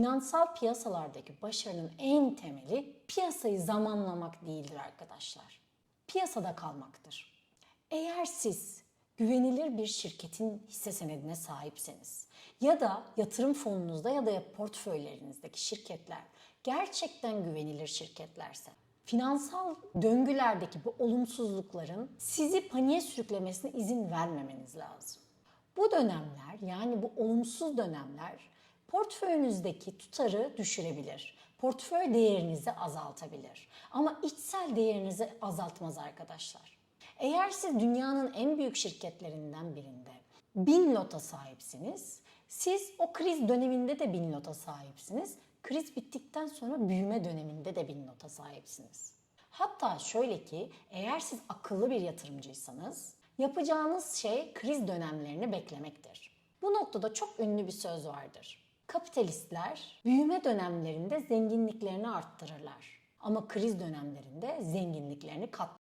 Finansal piyasalardaki başarının en temeli piyasayı zamanlamak değildir arkadaşlar. Piyasada kalmaktır. Eğer siz güvenilir bir şirketin hisse senedine sahipseniz ya da yatırım fonunuzda ya da portföylerinizdeki şirketler gerçekten güvenilir şirketlerse finansal döngülerdeki bu olumsuzlukların sizi paniğe sürüklemesine izin vermemeniz lazım. Bu dönemler yani bu olumsuz dönemler portföyünüzdeki tutarı düşürebilir. Portföy değerinizi azaltabilir. Ama içsel değerinizi azaltmaz arkadaşlar. Eğer siz dünyanın en büyük şirketlerinden birinde bin lota sahipsiniz, siz o kriz döneminde de bin lota sahipsiniz. Kriz bittikten sonra büyüme döneminde de bin nota sahipsiniz. Hatta şöyle ki eğer siz akıllı bir yatırımcıysanız yapacağınız şey kriz dönemlerini beklemektir. Bu noktada çok ünlü bir söz vardır. Kapitalistler büyüme dönemlerinde zenginliklerini arttırırlar. Ama kriz dönemlerinde zenginliklerini kat